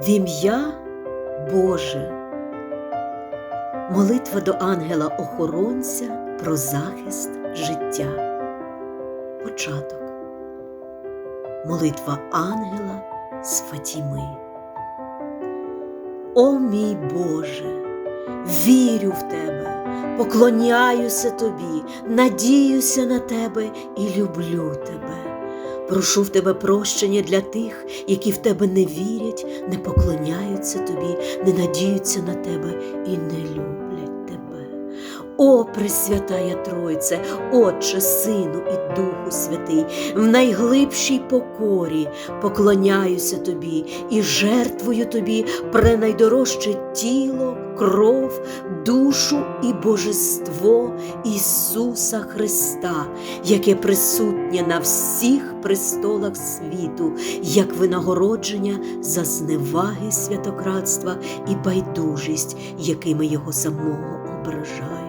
В ім'я Боже. Молитва до ангела-охоронця про захист життя. Початок. Молитва ангела з Фатіми. О мій Боже, вірю в Тебе, поклоняюся Тобі, надіюся на Тебе і люблю Тебе. Прошу в тебе прощення для тих, які в тебе не вірять, не поклоняються тобі, не надіються на тебе і не люблять. О, Пресвятая Тройце, Отче, Сину і Духу Святий, в найглибшій покорі поклоняюся тобі і жертвую тобі пренайдорожче тіло, кров, душу і божество Ісуса Христа, яке присутнє на всіх престолах світу, як винагородження за зневаги святократства і байдужість, якими його самого ображають.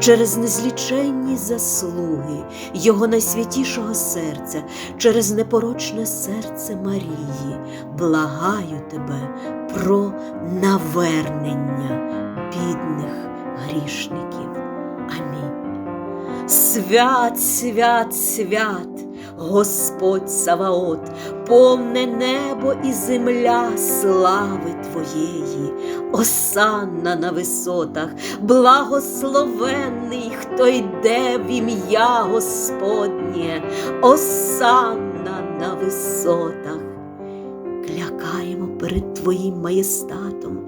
Через незліченні заслуги Його найсвятішого серця, через непорочне серце Марії, благаю тебе про навернення бідних грішників. Амінь. Свят, свят, свят, Господь Саваот, повне небо і земля слави Твоєї, осанна на висотах, благословенний, хто йде в ім'я Господнє, осанна на висотах. Клякаємо перед Твоїм маєстатом,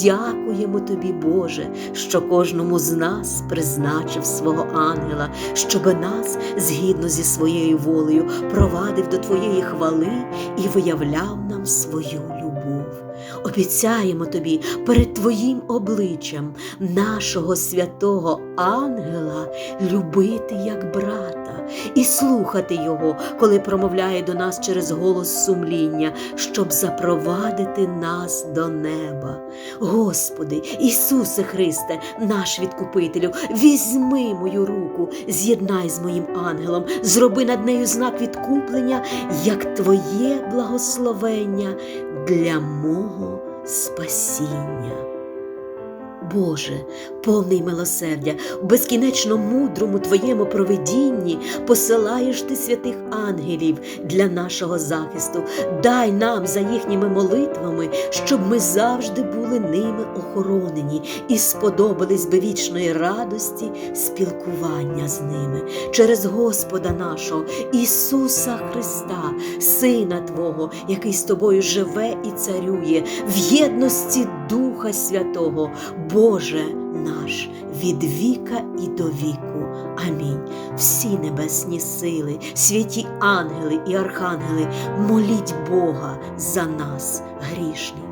дякуємо Тобі, Боже, що кожному з нас призначив свого ангела, щоби нас, згідно зі своєю волею, провадив до Твоєї хвали і виявляв нам свою любов. Обіцяємо тобі перед Твоїм обличчям нашого святого ангела любити як брата і слухати Його, коли промовляє до нас через голос сумління, щоб запровадити нас до неба. Господи, Ісусе Христе, наш відкупителю, візьми мою руку, з'єднай з моїм ангелом, зроби над нею знак відкуплення, як Твоє благословення для мого спасіння. Боже, повний милосердя, в безкінечно мудрому Твоєму провидінні посилаєш ти святих ангелів для нашого захисту. Дай нам за їхніми молитвами, щоб ми завжди були ними охоронені і сподобались би вічної радості спілкування з ними через Господа нашого Ісуса Христа, Сина Твого, який з тобою живе і царює в єдності Духа Святого. Боже наш від віка і до віку. Амінь. Всі небесні сили, святі ангели і архангели, моліть Бога за нас, грішні.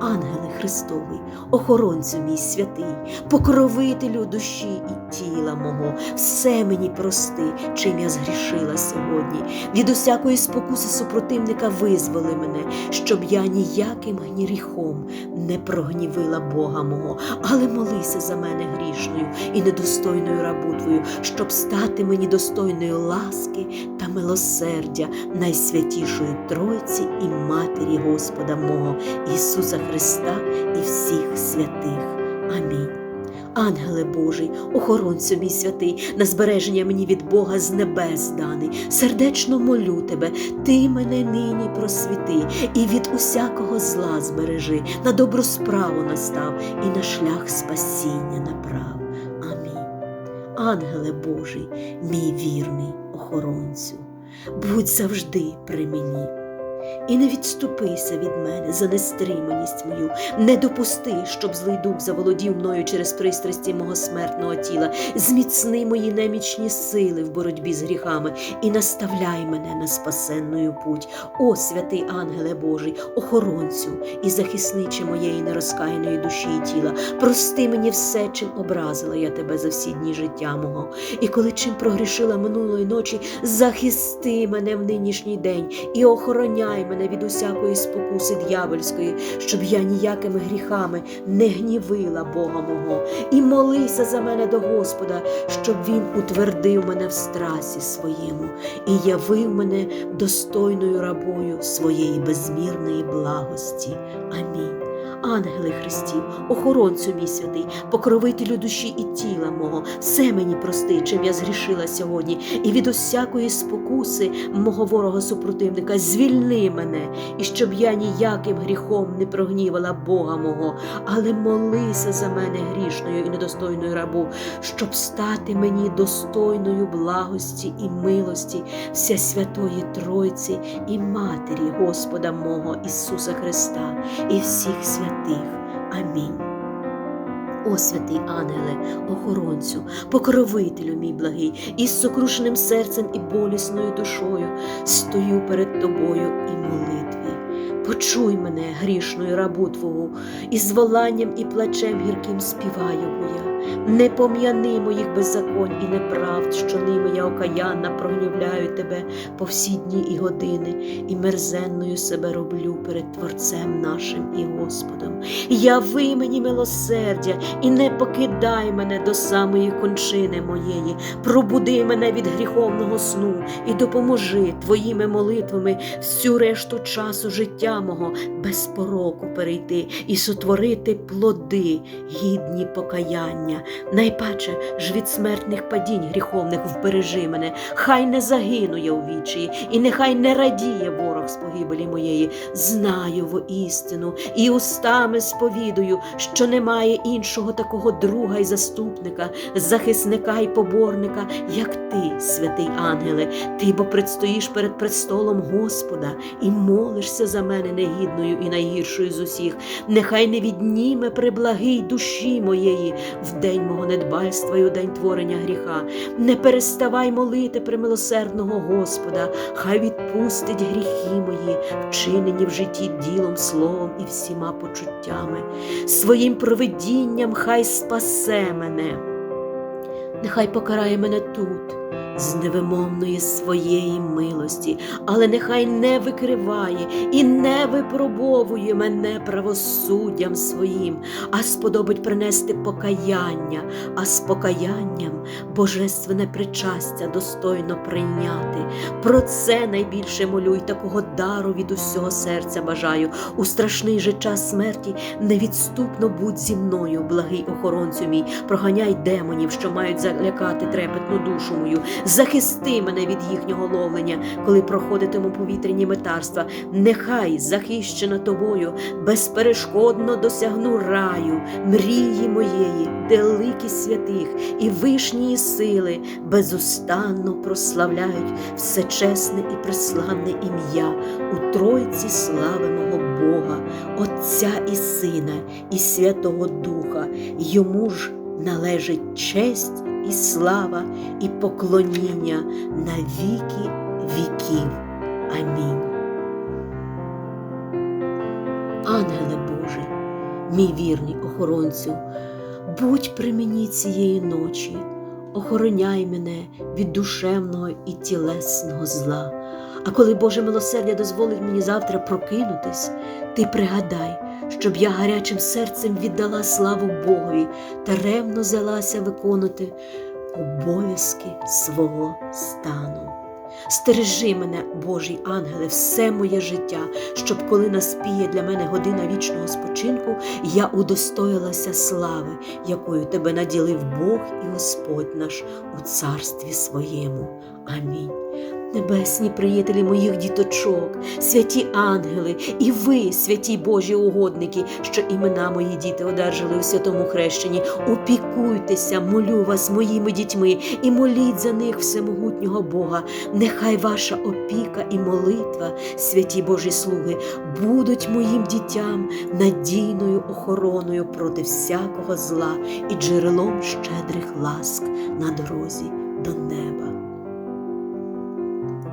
Ангеле Христовий, охоронцю мій святий, покровителю душі і тіла мого, все мені прости, чим я згрішила сьогодні. Від усякої спокуси супротивника визволи мене, щоб я ніяким гріхом не прогнівила Бога мого, але молися за мене грішною і недостойною рабу Твою, щоб стати мені достойною ласки та милосердя найсвятішої Тройці і Матері Господа мого Ісуса Христа і всіх святих. Амінь. Ангеле Божий, охоронцю мій святий, на збереження мені від Бога з небес даний, сердечно молю тебе, ти мене нині просвіти, і від усякого зла збережи, на добру справу настав і на шлях спасіння направ. Амінь. Ангеле Божий, мій вірний охоронцю, будь завжди при мені. І не відступися від мене за нестриманість мою, не допусти, щоб злий дух заволодів мною через пристрасті мого смертного тіла, зміцни мої немічні сили в боротьбі з гріхами і наставляй мене на спасенною путь. О, святий ангеле Божий, охоронцю і захисниче моєї нерозкаяної душі і тіла, прости мені все, чим образила я тебе за всі дні життя мого. І коли чим прогрішила минулої ночі, захисти мене в нинішній день і охороняй покривай мене від усякої спокуси дьявольської, щоб я ніякими гріхами не гнівила Бога мого, і молися за мене до Господа, щоб Він утвердив мене в страсі своєму і явив мене достойною рабою своєї безмірної благості. Амінь. Ангели Христів, охоронцю мій святий, покровителю душі і тіла мого, все мені прости, чим я згрішила сьогодні, і від усякої спокуси мого ворога супротивника, звільни мене, і щоб я ніяким гріхом не прогнівала Бога мого, але молися за мене грішною і недостойною рабу, щоб стати мені достойною благості і милості вся святої Тройці і Матері Господа мого Ісуса Христа і всіх святих. Амінь. О, святий ангеле, охоронцю, покровителю мій благий, із сокрушеним серцем і болісною душою стою перед тобою і молитві. Почуй мене, грішною рабу Твого, і з воланням і плачем гірким співаю я. Не пом'яни моїх беззаконь і неправд, що ними я окаянна прогнівляю тебе по всі дні і години, і мерзенною себе роблю перед Творцем нашим і Господом. Яви мені милосердя і не покидай мене до самої кончини моєї, пробуди мене від гріховного сну і допоможи твоїми молитвами всю решту часу життя мого без пороку перейти і сотворити плоди, гідні покаяння. Найпаче ж від смертних падінь гріховних вбережи мене, хай не загину я у вічі, і нехай не радіє ворог з погибелі моєї. Знаю воістину і устами сповідую, що немає іншого такого друга й заступника, захисника й поборника, як ти, святий ангеле, ти бо предстоїш перед престолом Господа і молишся за мене негідною і найгіршою з усіх. Нехай не відніме приблагий душі моєї в день мого недбальства й у день творення гріха. Не переставай молити премилосердного Господа, хай відпустить гріхи мої, вчинені в житті ділом, словом і всіма почуттями. Своїм провидінням хай спасе мене. Нехай покарає мене тут. З невимовної своєї милості, але нехай не викриває і не випробовує мене правосуддям своїм, а сподобить принести покаяння, а з покаянням божественне причастя достойно прийняти. Про це найбільше молю й такого дару від усього серця бажаю. У страшний же час смерті невідступно будь зі мною, благий охоронцю мій, проганяй демонів, що мають залякати трепетну душу мою. Захисти мене від їхнього ловлення, коли проходитиму повітряні метарства. Нехай, захищена тобою, безперешкодно досягну раю, мрії моєї, великі святих і вишнії сили безустанно прославляють всечесне і преславне ім'я у Тройці слави мого Бога, Отця і Сина, і Святого Духа. Йому ж належить честь і слава, і поклоніння на віки віків. Амінь. Ангеле Боже, мій вірний охоронцю, будь при мені цієї ночі, охороняй мене від душевного і тілесного зла. А коли Боже милосердя дозволить мені завтра прокинутись, ти пригадай, щоб я гарячим серцем віддала славу Богові та ревно взялася виконати обов'язки свого стану. Стережи мене, Божий ангеле, все моє життя, щоб коли наспіє для мене година вічного спочинку, я удостоїлася слави, якою тебе наділив Бог і Господь наш у царстві своєму. Амінь. Небесні приятелі моїх діточок, святі ангели, і ви, святі Божі угодники, що імена мої діти одержали у святому хрещенні, опікуйтеся, молю вас моїми дітьми і моліть за них всемогутнього Бога. Нехай ваша опіка і молитва, святі Божі слуги, будуть моїм дітям надійною охороною проти всякого зла і джерелом щедрих ласк на дорозі до неба.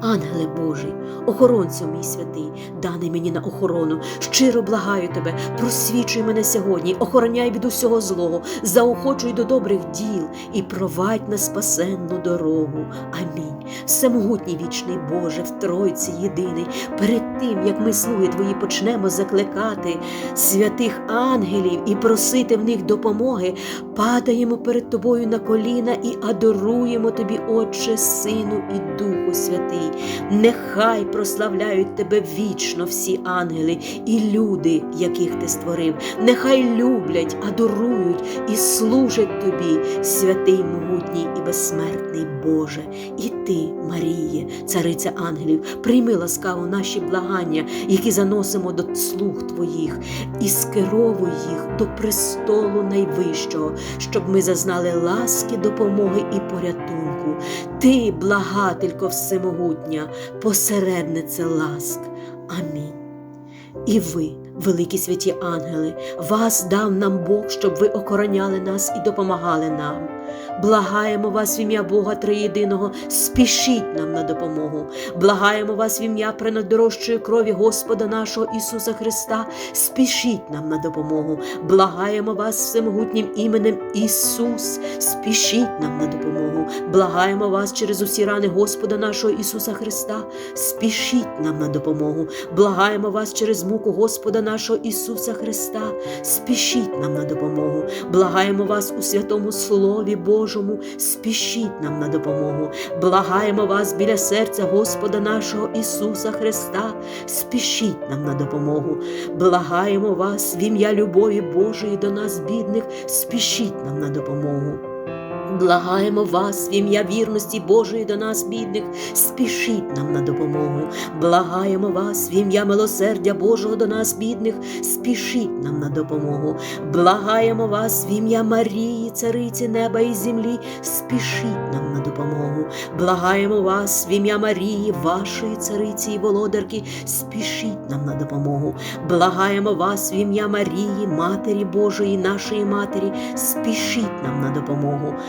Ангеле Божий, охоронцю мій святий, даний мені на охорону, щиро благаю тебе, просвічуй мене сьогодні, охороняй від усього злого, заохочуй до добрих діл і провадь на спасенну дорогу. Амінь. Всемогутній вічний Боже, в Тройці єдиний, перед тим, як ми, слуги Твої, почнемо закликати святих ангелів і просити в них допомоги, падаємо перед Тобою на коліна і адоруємо Тобі, Отче, Сину і Духу Святий. Нехай прославляють Тебе вічно всі ангели і люди, яких Ти створив. Нехай люблять, адорують і служать Тобі, святий, могутній і безсмертний Боже. І Ти, Маріє, цариця ангелів, прийми ласкаво наші благання, які заносимо до слуг Твоїх, і скеровуй їх до престолу найвищого, щоб ми зазнали ласки, допомоги і порятунку. Ти, благателько всемогутня, посереднице ласк. Амінь. І ви, великі святі ангели, вас дав нам Бог, щоб ви охороняли нас і допомагали нам. Благаємо вас в ім'я Бога Триєдиного, спішіть нам на допомогу. Благаємо вас в ім'я пренадорожчої крові Господа нашого Ісуса Христа, спішіть нам на допомогу. Благаємо вас всемогутнім іменем Ісус, спішіть нам на допомогу. Благаємо вас через усі рани Господа нашого Ісуса Христа, спішіть нам на допомогу. Благаємо вас через муку Господа нашого Ісуса Христа, спішіть нам на допомогу. Благаємо вас у святому Слові Божому, спішіть нам на допомогу. Благаємо вас біля серця Господа нашого Ісуса Христа, спішіть нам на допомогу. Благаємо вас в ім'я любові Божої до нас, бідних, спішіть нам на допомогу. Благаємо вас в ім'я вірності Божої до нас, бідних, спішіть нам на допомогу. Благаємо вас в ім'я милосердя Божого до нас, бідних, спішіть нам на допомогу. Благаємо вас в ім'я Марії, цариці неба і землі, спішіть нам на допомогу. Благаємо вас в ім'я Марії, вашої цариці і володарки, спішіть нам на допомогу. Благаємо вас в ім'я Марії, Матері Божої, нашої Матері, спішіть нам на допомогу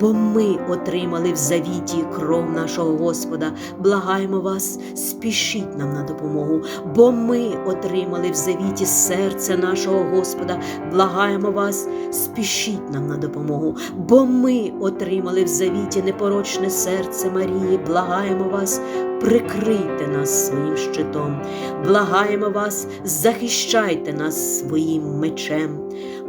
бо ми отримали в завіті кров нашого Господа. Благаємо вас, спішіть нам на допомогу, бо ми отримали в завіті серце нашого Господа. Благаємо вас, спішіть нам на допомогу, бо ми отримали в завіті непорочне серце Марії. Благаємо вас, прикрийте нас своїм щитом. Благаємо вас, захищайте нас своїм мечем.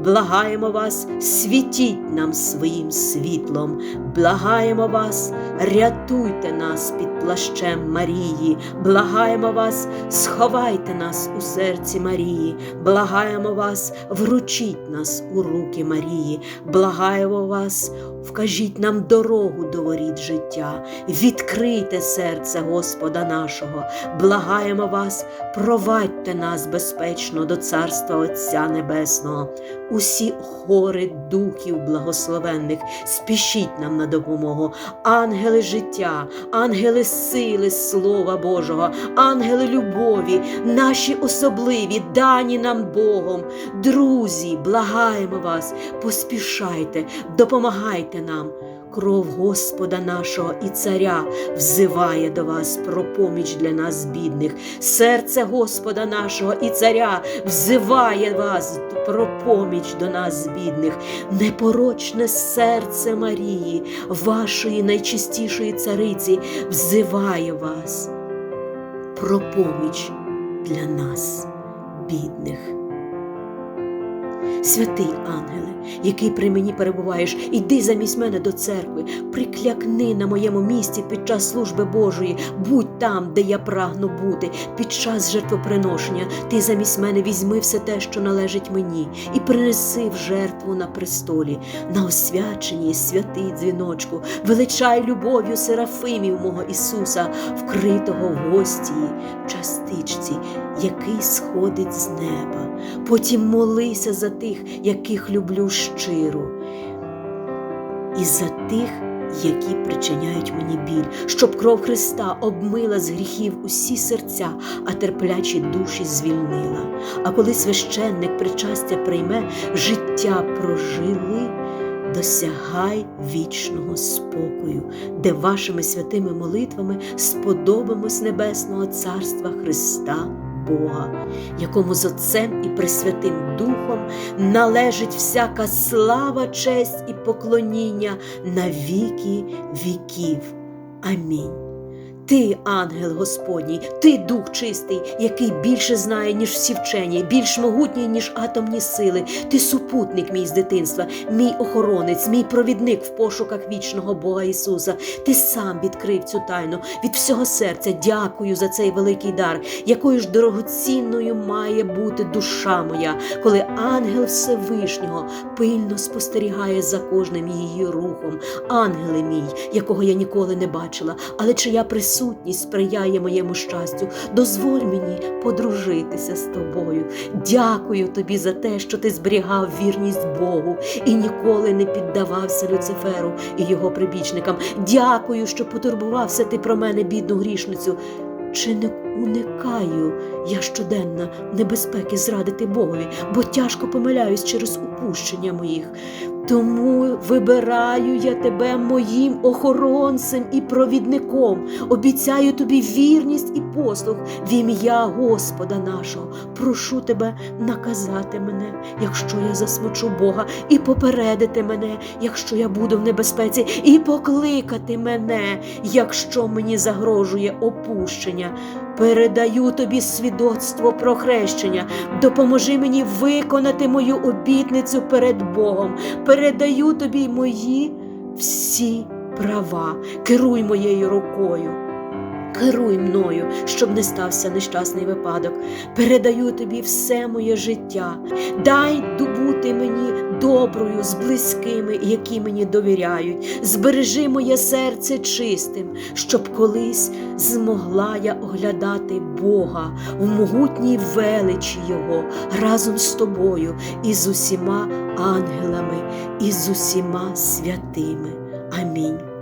Благаємо вас, світіть нам своїм світлом, Shalom. Благаємо вас, рятуйте нас під плащем Марії, благаємо вас, сховайте нас у серці Марії, благаємо вас, вручіть нас у руки Марії, благаємо вас, вкажіть нам дорогу до воріт життя, відкрийте серце Господа нашого, благаємо вас, провадьте нас безпечно до Царства Отця Небесного. Усі хори духів благословенних, спішіть нам на допомогу, ангели життя, ангели сили, Слова Божого, ангели любові, наші особливі, дані нам Богом. Друзі, благаємо вас, поспішайте, допомагайте нам. Кров Господа нашого і Царя взиває до вас про поміч для нас, бідних. Серце Господа нашого і Царя взиває вас про поміч до нас, бідних. Непорочне серце Марії, вашої найчистішої цариці, взиває вас про поміч для нас, бідних. Святий ангеле, який при мені перебуваєш, іди замість мене до церкви, приклякни на моєму місці під час служби Божої, будь там, де я прагну бути, під час жертвоприношення. Ти замість мене візьми все те, що належить мені, і принеси в жертву на престолі, на освяченні святий дзвіночку, величай любов'ю Серафимів мого Ісуса, вкритого в гостії, частичці, який сходить з неба. Потім молися за тих, яких люблю щиро, і за тих, які причиняють мені біль, щоб кров Христа обмила з гріхів усі серця, а терплячі душі звільнила. А коли священник причастя прийме, життя прожили, досягай вічного спокою, де вашими святими молитвами сподобимось Небесного Царства Христа Бога, якому з Отцем і Пресвятим Духом належить всяка слава, честь і поклоніння на віки віків. Амінь. Ти, ангел Господній, ти дух чистий, який більше знає, ніж всі вчені, більш могутній, ніж атомні сили. Ти супутник мій з дитинства, мій охоронець, мій провідник в пошуках вічного Бога Ісуса. Ти сам відкрив цю тайну від всього серця. Дякую за цей великий дар, якою ж дорогоцінною має бути душа моя, коли ангел Всевишнього пильно спостерігає за кожним її рухом. Ангеле мій, якого я ніколи не бачила, але чия присутність сприяє моєму щастю. Дозволь мені подружитися з тобою. Дякую тобі за те, що ти зберігав вірність Богу і ніколи не піддавався Люциферу і його прибічникам. Дякую, що потурбувався ти про мене, бідну грішницю. Чи не уникаю я щоденно небезпеки зрадити Богові, бо тяжко помиляюсь через упущення моїх. Тому вибираю я тебе моїм охоронцем і провідником. Обіцяю тобі вірність і послух в ім'я Господа нашого. Прошу тебе наказати мене, якщо я засмучу Бога, і попередити мене, якщо я буду в небезпеці, і покликати мене, якщо мені загрожує опущення. Передаю тобі свідоцтво про хрещення. Допоможи мені виконати мою обітницю перед Богом. Передаю тобі мої всі права. Керуй моєю рукою. Керуй мною, щоб не стався нещасний випадок. Передаю тобі все моє життя. Дай добути мені доброю з близькими, які мені довіряють. Збережи моє серце чистим, щоб колись змогла я оглядати Бога в могутній величі Його разом з тобою і з усіма ангелами, і з усіма святими. Амінь.